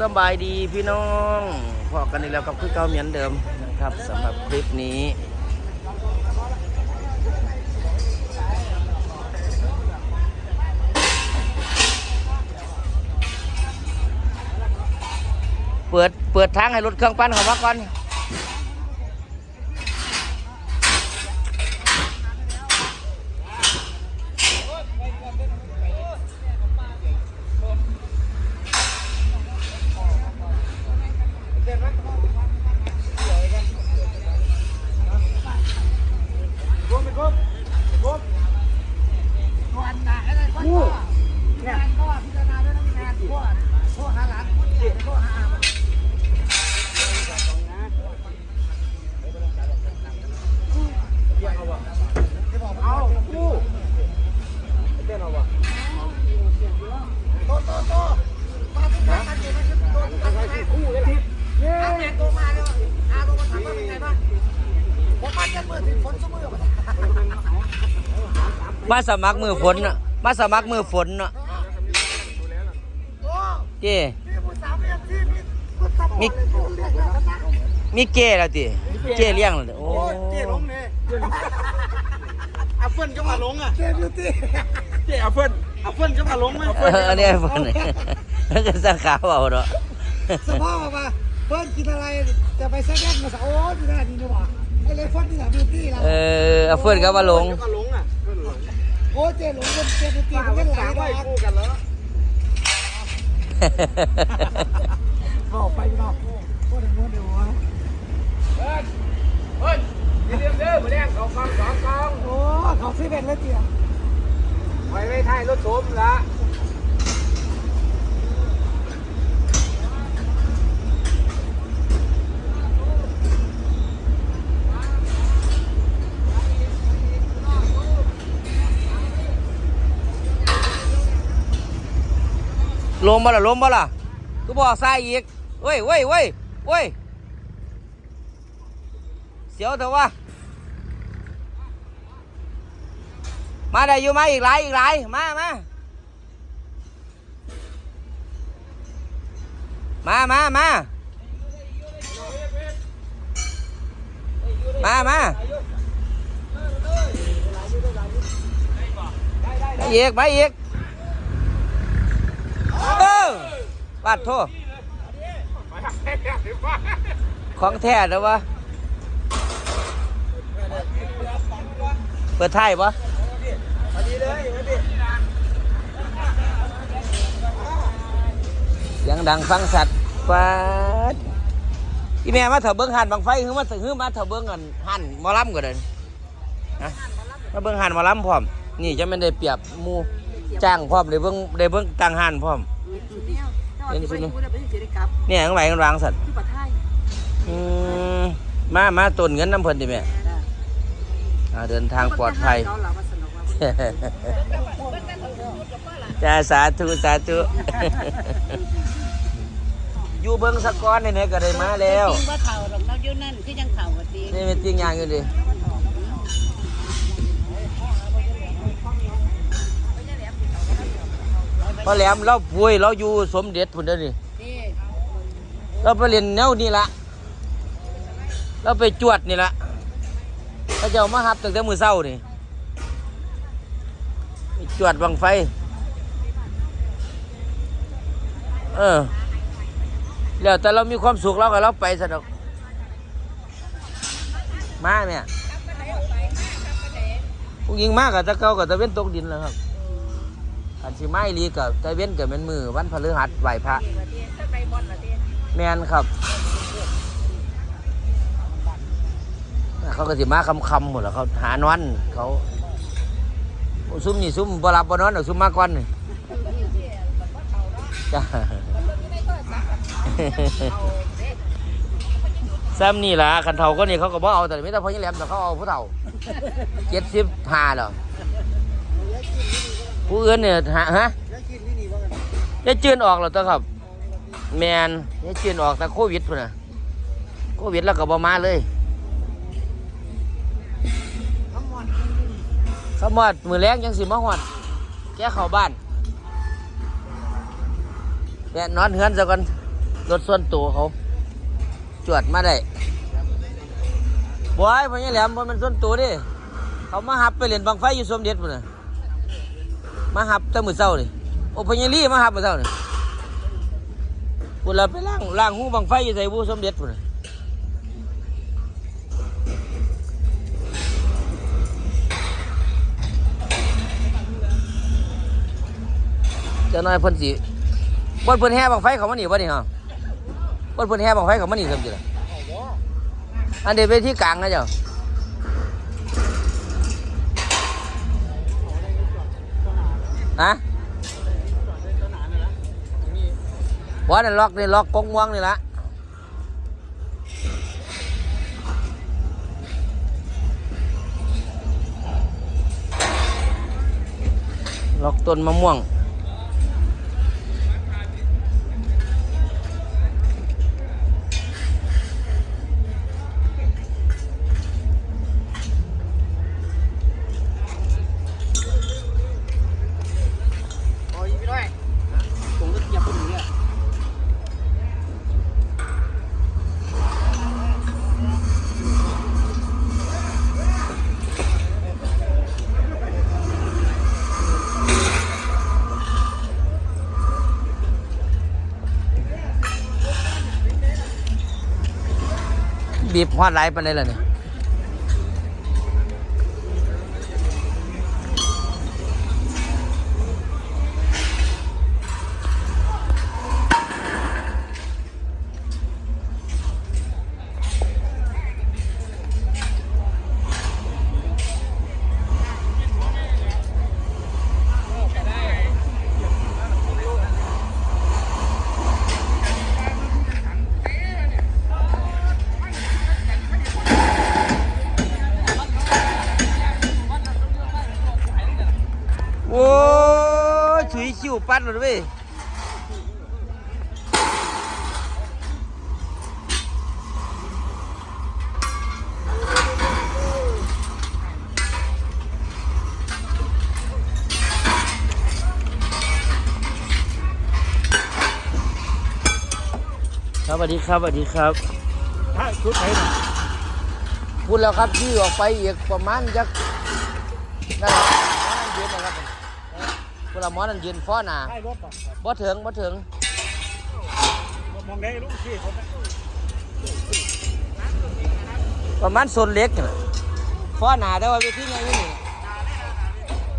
สบายดีพี่น้องพอกันอีกแล้วกับคือเก่าเหมือนเดิมนะครับสำหรับคลิปนี้เปิดเปิดทางให้รถเครื่องปั้นเข้ามาก่อน มาสมัครมือฝนน่ะมาสมัครมือฝนน่ะเจ้มีมีเก้แล้วติเก้เลี้ยงแล้วติโอ้เจ๊ลงเนี่ยอาเฟินก็มาลงอะเจ๊บิวตี้เจ๊อาเฟินอาเฟินก็มาลงไหมเอออันนี้ฝนแล้วก็สังขาวเอาเนาะสภาพออกมาเพิ่นกินอะไรจะไปแซกแซกมาสะโอ้ดูหน้าดีนะวะไอ้เลยฟอนนี่แหละบิวตี้เราเออเอาเฟิร์นก็มาลงก็มาลงอะเฟินลง โอ้เจ๊หลงเป็นเจ๊บิวตี้ป้ามันวัเล่ไหลดอกคู่กันแล้วเข้าไปพี่น้อกโคตรม้วนเดี๋ยววะเฮ้ยเฮ้ย่าลืมเด้อมาแดงสองกองสองกองโอ้เขาซื้อเป็นเลยเจียไว้ไม่ท้ายรถโสมละ บ่ล่ะลมบ่ล่ะกูบอกซ้ายอีกเว้ยเว้ยเว้ยเว้ยเสียวเถอะวะมาได้อยู่ไหมาอีกหลายอีกหลายมามามามามามามาไปอีกไปอีก เออปาดโทษของแท้แล้วะเปิดไทยปะยพอดีเสียงดังฟังสัตว์ปาดอีแม่มาเถอะเบิ้งหันบางไฟคือมาถือมาเถอะเบิ้งกันหันมอลำก็เดินนะมาเบิ้งหันมอลำพร้อม นี่จะไม่ได้เปรียบมู จ้างพร้อมได้เบิ้งได้เบิ้งตังหันพร้อมเดี๋ยวจะไปพูดไปสิริกับเนี่ยข้างไหนกันวางสัตว์ที่ปะไทยอืมมามาตนเงินน้ำเพลินดิแม่อ่าเดินทางปลอดภัยเขาเหล่ามาสนุกว่าจ้าสาธุสาธุอยู่เบิ้งสะก้อนเนี่ยก็ได้มาแล้ว จริงว่าเถ่าหรอกเราอยู่นั่นที่ยังเถ่ากันดีนี่เป็นจริงอย่างอยู่ดิ พอแหลมเราป่วยเราอยู่สมเด็จพุ่นเด้อนี่นี่เราไปเรียนแนวนี่ละเราไปจวดนี่ละพระเจ้ามาหับตั้งแต่มือเศร้านี่ไปจวดบังไฟ เออแล้วแต่เรามีความสุขเราก็เราไปสะดอกมาเนี่ยพวกยิงมากกับตะเกากับตะเว้นตกดินแล้วครับ อันสิไม้ลีกับตะเว้นกับเป็นมือวันพฤหัสไหวพระแมนครับ เขาก็สิมาคำคำหมดแล้วเขาหานอนเขาซุ่มนี่ซุ่มบ่รับบนอนหรือซุ่มมาก่อนนี่จ้าซ้ำนี่ล่ะคันเฒ่าก็นี่เขาก็บ่เอาแต่ไม่แต่พอยังแหลมแต่เขาเอาผู้เฒ่าเจ็ดสิบห้าหรอ ผู้อื่นเนี่ยหาฮะแล้วกินนี่นี่ว่ากันจะจืนออกแล้วตัวครับ แมนจะจืนออกแต่โควิดพุ่นน่ะโควิดแล้วก็บมาเลยทั้งหมดขมอดมือแรงยังสิมาหอดแกเข้าบ้านแกนอนเฮือนซะก่อนรถส่วนตัวเขา จวดมาได้บอยพญาแหลมบนมันส่วนตัวดิเขามาหับไปเล่นบังไฟอยู่สมเด็จพุ่นน่ะ มาหับแต่มือเศร้านี่โอพญาลี่มาหับมือเศร้านี่พุ่นเราไปล่างล่างหูบังไฟอยู่ใส่บูสมเด็จพุ่นน่ะเจะน้อยเพิ่นสิบนเพิ่นแห่บังไฟเขามาหนีบ่นี่ฮะบนเพิ่นแห่บังไฟเขามาหนีสมจิล่ะอันเดียวไปที่กลางนะเจ้า นะว่านี่นล็อกนี่ล็อกกงม่วงนี่ละล็อกต้นมะม่วง บีบฮอดไหลายปานใดล่ะเนี่ย ยชิวปัดเลยเว้ยครับสวัสดีครับสวัสดีครับถ้าชุดไหนน่ะพูดแล้วครับที่ออกไปอีกประมาณจักนั่นแหละหมอนั่นยืนนะครับ พูดแล้วหมอนั่นยืนฟ้อหน้าให้รถป่ะบ่ถึงบ่ถึงมองได้ลูกพี่ผมประมาณโซนเล็กนี่แหละฟ้อหน้าแต่ว่าเวทีใหญ่นี่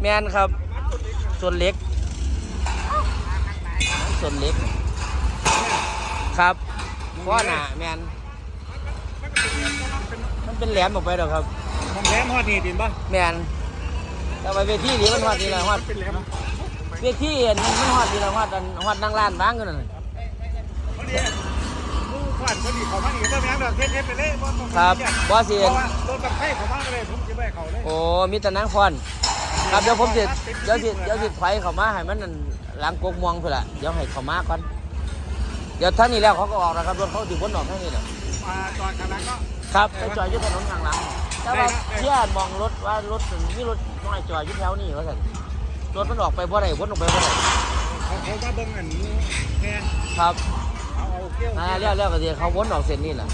แมนครับโซนเล็กโซนเล็ก ครับฟ้อหน้าแมนมันเป็นแหลมออกไปหรอกครับมองแหลมฮอดนี่ดินป่ะแมนแต่ว่าเวทีนี้มันฮอดนี่แหละฮอดเป็นแหลม เวทีอันมันฮอดนี่แหละฮอดอันฮอดนั่งร้านบ้างกันนั่นน่ะพอดีผู้ผ่านพอดีเขามาอีกแล้วแม่งเด้อเทสๆไปเลยบ่ต้องครับบ่สิเพราะว่ารถบังไฟเขามาเลยผมจะไปเขาเลยโอ้มีแต่นางพรครับเดี๋ยวผมสิเดี๋ยวสิเดี๋ยวสิถอยเข้ามาให้มันนั่นหลังกกม่วงพุ่นล่ะเดี๋ยวให้เข้ามาก่อนเดี๋ยวท่านนี้แล้วเขาก็ออกนะครับรถเขาสิวนออกทางนี้น่ะมาจอดข้างหลังก็ครับไปจอดอยู่ถนนข้างหลังแต่ว่าได้ครับเที่ยมองรถว่ารถมีรถน้อยจอดอยู่แถวนี้ว่าซั่น รถมันออกไปบ่ได้วนออกไปบ่ได้เขาเขามาเบิ่งอันนี้แค่ครับเอาเอาเกี้ยวอ่าเรียกเรียกก็สิเขาวนออกเส้นนี้แหละ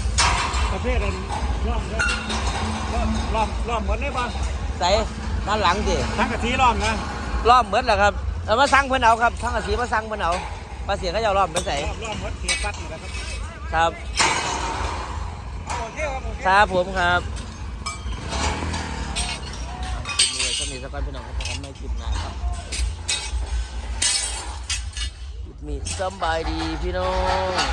ประเภทอันล้อมเด้อล้อมล้อมล้อมหมดเลยป่ะใส่ด้านหลังสิทั้งกะทิล้อมนะรอบเหมือนแหละครับเอามาสั่งเพิ่นเอาครับทั้งอาสีมาสั่งเพิ่นเอาภาษีเขาจะเอารอบไปใส่ล้อมล้อมหมดเสียปัดนี่แหละครับครับเอาโอเคครับโอเคครับผมครับมีก็มีสักก้อนพี่น้องครับผมไม่คลิปหน้าครับ มีสำบายดีพี่น้อง